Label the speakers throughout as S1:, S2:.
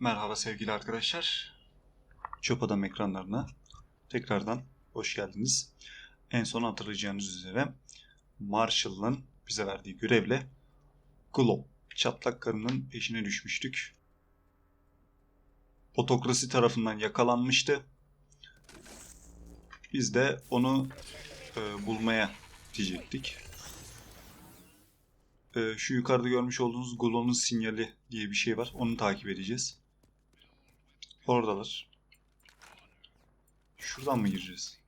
S1: Merhaba sevgili arkadaşlar. Çöp Adam ekranlarına tekrardan hoş geldiniz. En son hatırlayacağınız üzere Marshall'ın bize verdiği görevle Glob çatlak karının peşine düşmüştük. Otokrasi tarafından yakalanmıştı. Biz de onu e, bulmaya gidecektik. E, şu yukarıda görmüş olduğunuz Glow'un sinyali diye bir şey var. Onu takip edeceğiz. Oradalar. Şuradan mı gireceğiz?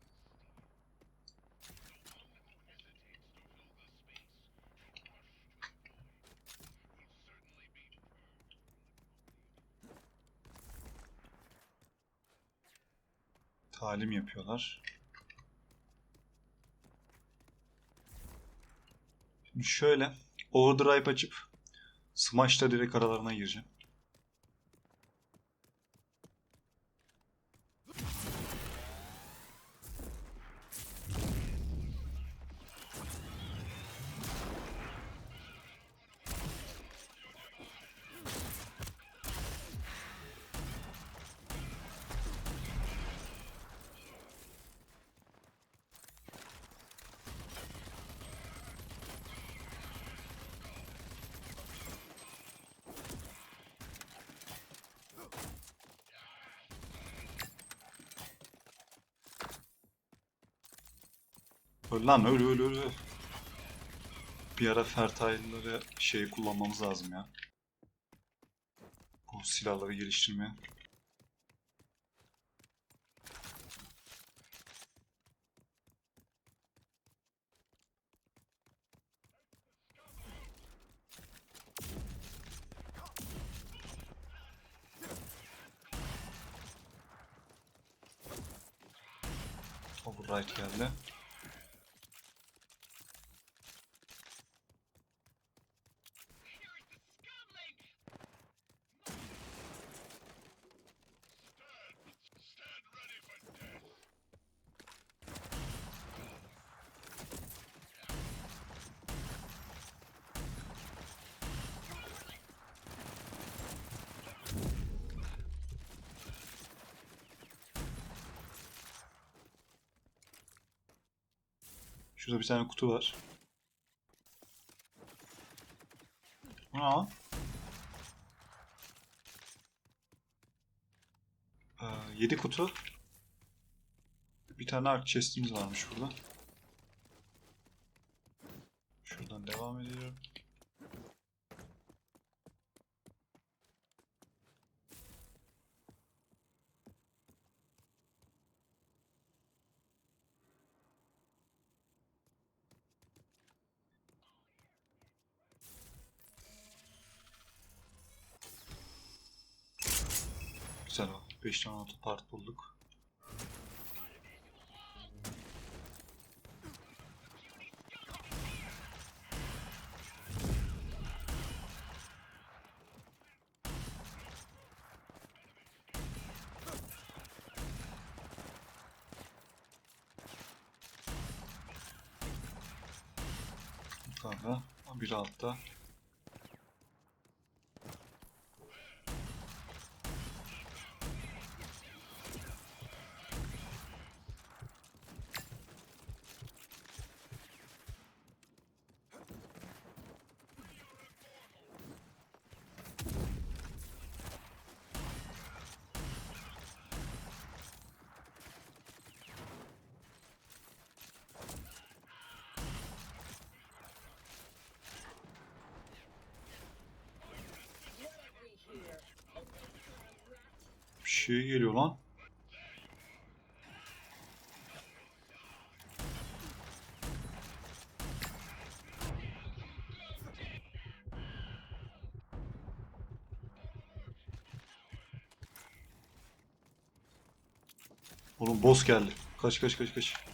S1: Talim yapıyorlar. Şimdi şöyle overdrive açıp smash'ta direkt aralarına gireceğim. Öl lan öl öl öl. Bir ara fertile'ları şey kullanmamız lazım ya. Bu silahları geliştirmeye. Override geldi. Şurada bir tane kutu var. Aa. Ee, 7 kutu. Bir tane ark chest'imiz varmış burada. Şuradan devam ediyorum. Güzel o. 5 tane auto part bulduk. Yukarıda. Bir altta. Şey geliyor lan. Oğlum boss geldi. Kaç kaç kaç kaç.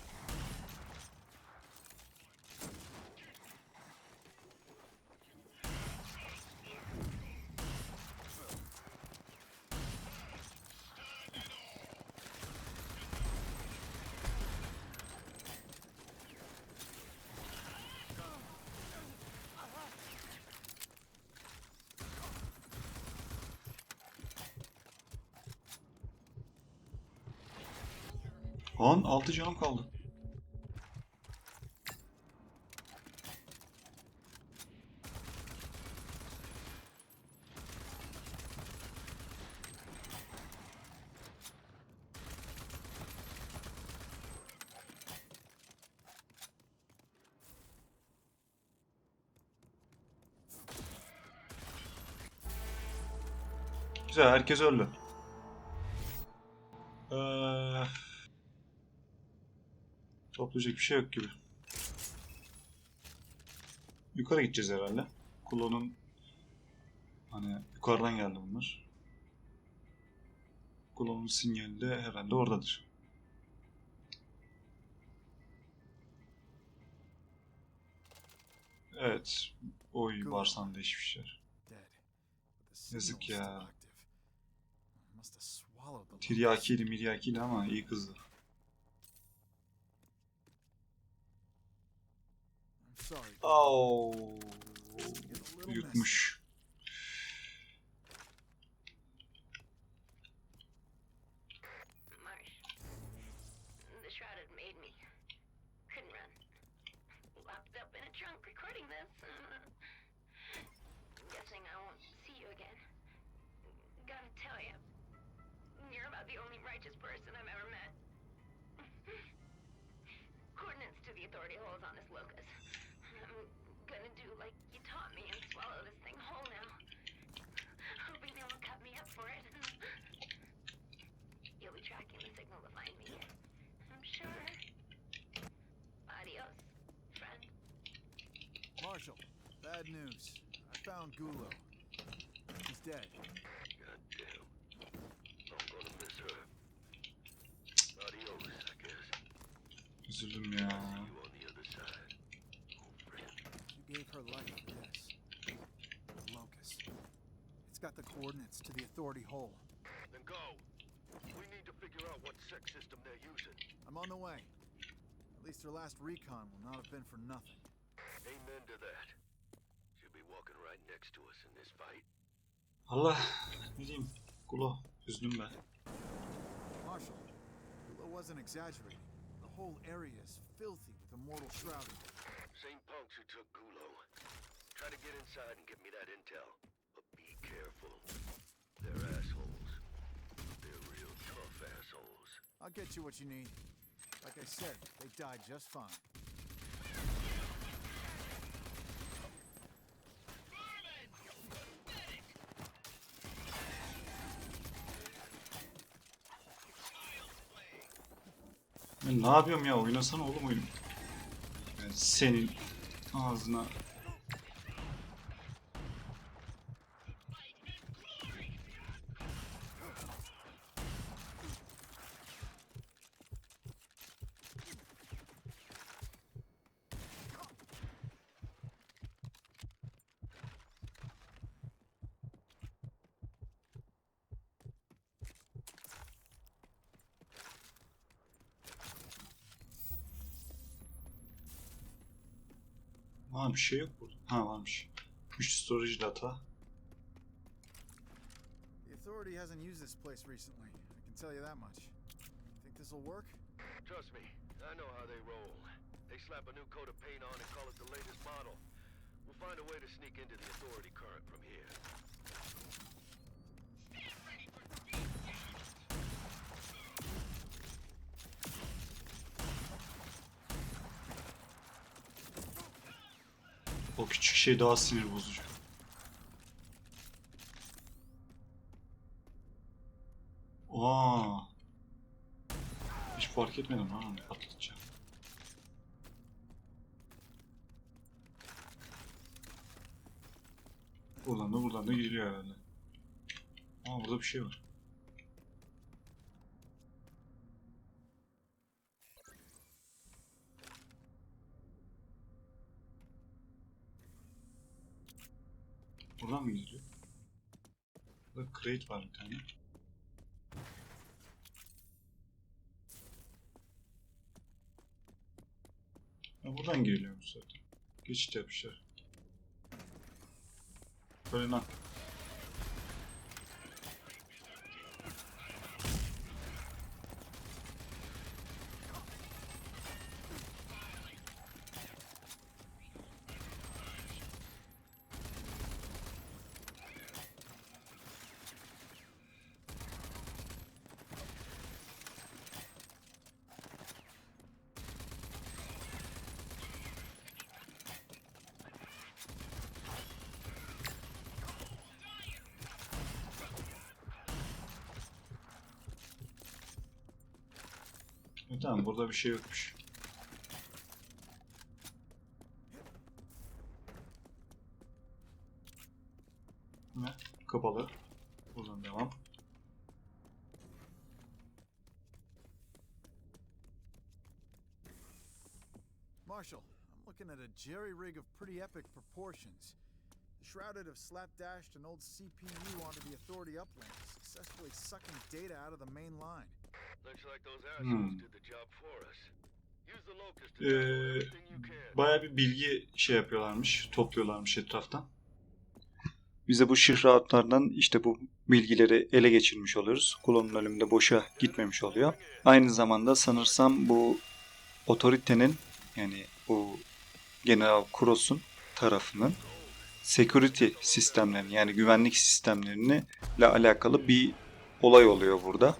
S1: Lan 6 canım kaldı. Güzel herkes öldü. Toplayacak bir şey yok gibi. Yukarı gideceğiz herhalde. Kulonun hani yukarıdan geldi bunlar. Kulonun sinyali de herhalde oradadır. Evet. Oy varsan değişmişler. Yazık ya. Tiryakiydi miryakiydi ama iyi kızdı. Oh. Yutmuş.
S2: Signal to find me. I'm sure. Adios, friend.
S3: Marshall, bad news. I found Gulo. He's dead.
S4: Goddamn. I'm gonna miss her. Adios, I guess.
S1: Üzüldüm ya.
S4: See you on the other side. old friend.
S3: You gave her life for this. The locus. It's got the coordinates to the authority hole.
S4: Figure out what sex system they're using.
S3: I'm on the way. At least her last recon will not have been for nothing.
S4: Amen to that. She'll be walking right next to us in this fight.
S1: Allah ne diyeyim. Kulo. Üzüldüm ben.
S3: Marshall, Gulo wasn't exaggerating. The whole area is filthy with immortal shrouding.
S4: Same punks who took Gulo. Try to get inside and get me that intel. But be careful.
S3: I'll get you what you need. Like I said, they died just fine.
S1: Ne yapıyorum ya? Oynasana oğlum oyunu. Ben senin ağzına. Ha bir şey yok burada. Ha varmış. 3 storage data.
S3: The authority hasn't used this place recently. I can tell you that much. Think this'll work?
S4: Trust me, I know how they roll. They slap a new coat of paint on and call it the latest model. We'll find a way to sneak into the authority current from here.
S1: O küçük şey daha sinir bozucu. Aa. Hiç fark etmedim ha patlatacağım. Buradan da buradan da giriliyor herhalde. Aa burada bir şey var. Buradan mı gidiyor? Burada crate var bir tane. Ha, buradan giriliyormuş zaten. Geçit yapmışlar. Böyle lan. Tamam burada bir şey yokmuş. Kapalı. Buradan devam.
S3: Marshall, I'm looking at a jerry rig of pretty epic proportions. Shrouded have slapdashed an old CPU onto the Authority uplink, successfully sucking data out of the main line.
S1: Hmm. Ee. Baya bir bilgi şey yapıyorlarmış, topluyorlarmış etraftan. Bize bu şifre hatlardan işte bu bilgileri ele geçirmiş oluyoruz. Kulonun ölümünde boşa gitmemiş oluyor. Aynı zamanda sanırsam bu otoritenin yani bu General Cross'un tarafının security sistemlerini yani güvenlik sistemlerini ile alakalı bir olay oluyor burada.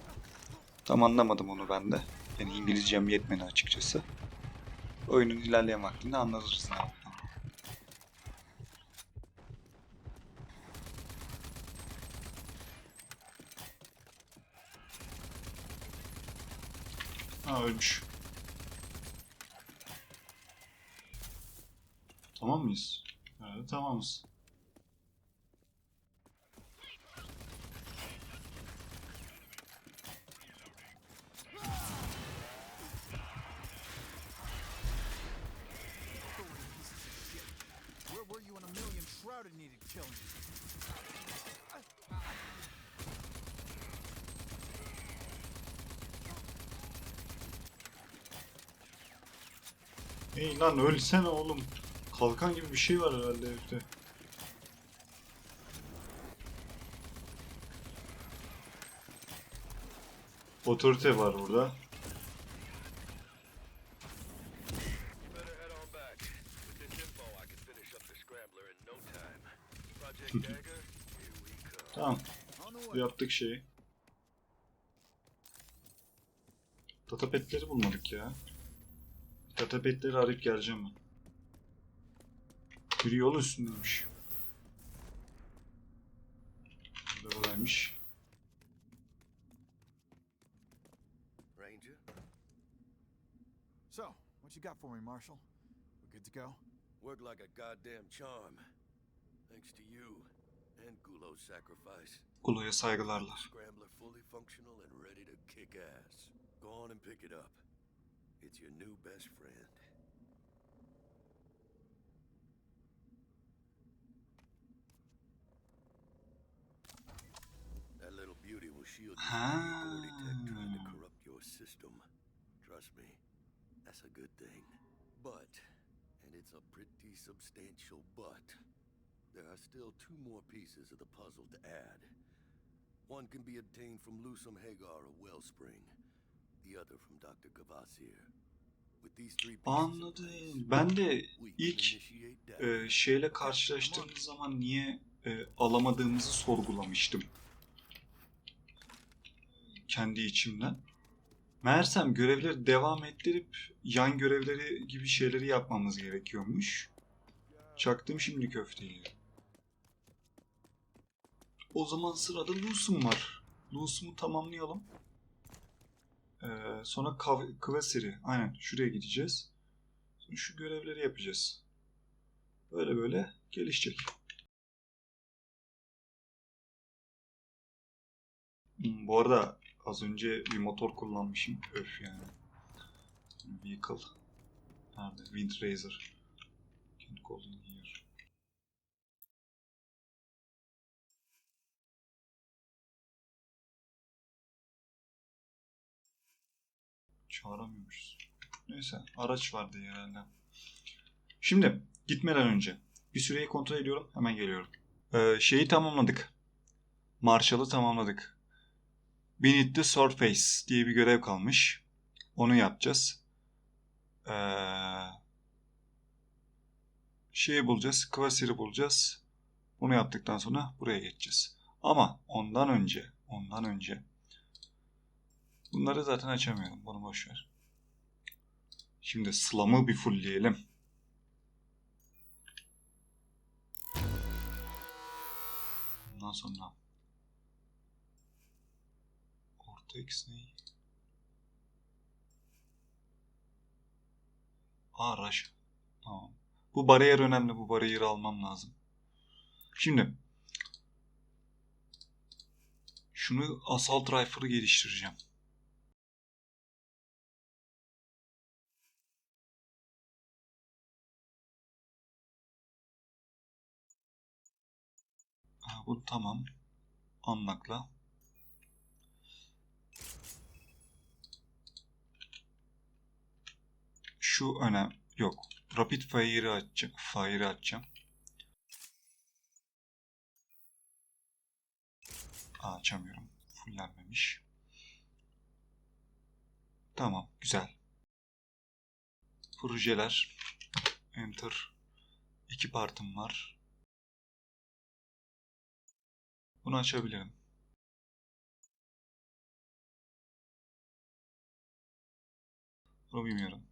S1: Tam anlamadım onu ben de. Yani İngilizcem yetmedi açıkçası. Oyunun ilerleyen vaktinde anlarız ne yaptığını. Ha ölmüş. Tamam mıyız? Evet tamamız. Hey lan ölsene oğlum. Kalkan gibi bir şey var herhalde herifte. Otorite var burada. Tamam. Yaptık şeyi. Datapetleri bulmadık ya. Datapetleri arayıp geleceğim ben. Biri yol üstündeymiş. Burada buradaymış.
S4: Ranger?
S3: So, what you got for me, Marshall? We're good to go?
S4: Worked like a goddamn charm. Thanks to you and Gulo's sacrifice.
S1: Kulo'ya saygılarla.
S4: Scrambler fully functional and ready to kick ass. Go on and pick it up. It's your new best friend. That little beauty will shield you from the tech trying to
S1: Ah.
S4: corrupt your system. Trust me, that's a good thing. But, and it's a pretty substantial but, there are still two more pieces of the puzzle to add. One can be obtained from Lusum Hagar of Wellspring,
S1: Anladım. Ben de ilk e, şeyle karşılaştığımız zaman niye e, alamadığımızı sorgulamıştım. Kendi içimden. Meğersem görevleri devam ettirip yan görevleri gibi şeyleri yapmamız gerekiyormuş. Çaktım şimdi köfteyi. O zaman sırada Lusum var. Lusum'u tamamlayalım. Ee, sonra Kvasir'i. Aynen şuraya gideceğiz. Sonra şu görevleri yapacağız. Böyle böyle gelişecek. Hmm, bu arada az önce bir motor kullanmışım. Öf yani. Vehicle. Nerede? Wind Racer. Can't call in here. Çağıramıyormuşuz. Neyse araç vardı herhalde. Şimdi gitmeden önce bir süreyi kontrol ediyorum. Hemen geliyorum. Ee, şeyi tamamladık. Marshall'ı tamamladık. Beneath the Surface diye bir görev kalmış. Onu yapacağız. Ee, şeyi bulacağız. Kvasir'i bulacağız. Bunu yaptıktan sonra buraya geçeceğiz. Ama ondan önce, ondan önce bunları zaten açamıyorum. Bunu boş ver. Şimdi slam'ı bir fullleyelim. Ondan sonra Cortex ne? Aa Rush. Tamam. Bu bariyer önemli. Bu bariyeri almam lazım. Şimdi şunu Assault Rifle'ı geliştireceğim. Bu tamam. Anlakla. Şu önem yok. Rapid Fire'ı açacağım. Fire'ı açacağım. Aa, açamıyorum. Fullenmemiş. Tamam, güzel. Projeler. Enter. İki partım var. Bunu açabilirim. Bunu bilmiyorum.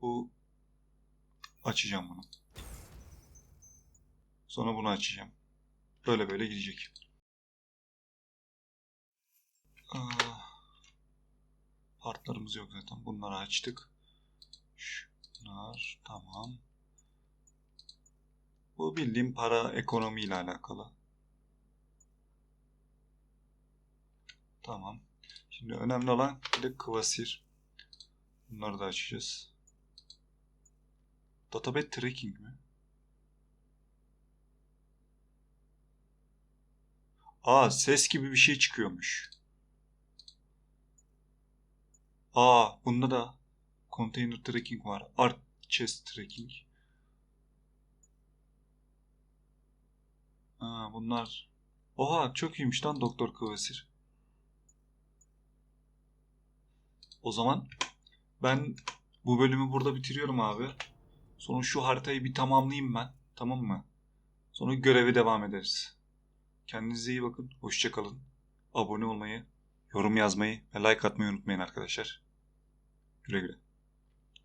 S1: Bu açacağım bunu. Sonra bunu açacağım. Böyle böyle gidecek. Ah. Partlarımız yok zaten. Bunları açtık. Şunlar tamam. Bu bildiğim para ekonomiyle alakalı. Tamam. Şimdi önemli olan bir de Kvasir. Bunları da açacağız. Database tracking mi? Aa ses gibi bir şey çıkıyormuş. Aa bunda da container tracking var. Art chest tracking. Aa bunlar. Oha çok iyiymiş lan Doktor Kıvasir. O zaman ben bu bölümü burada bitiriyorum abi. Sonra şu haritayı bir tamamlayayım ben. Tamam mı? Sonra görevi devam ederiz. Kendinize iyi bakın. Hoşçakalın. Abone olmayı, yorum yazmayı ve like atmayı unutmayın arkadaşlar. Güle güle.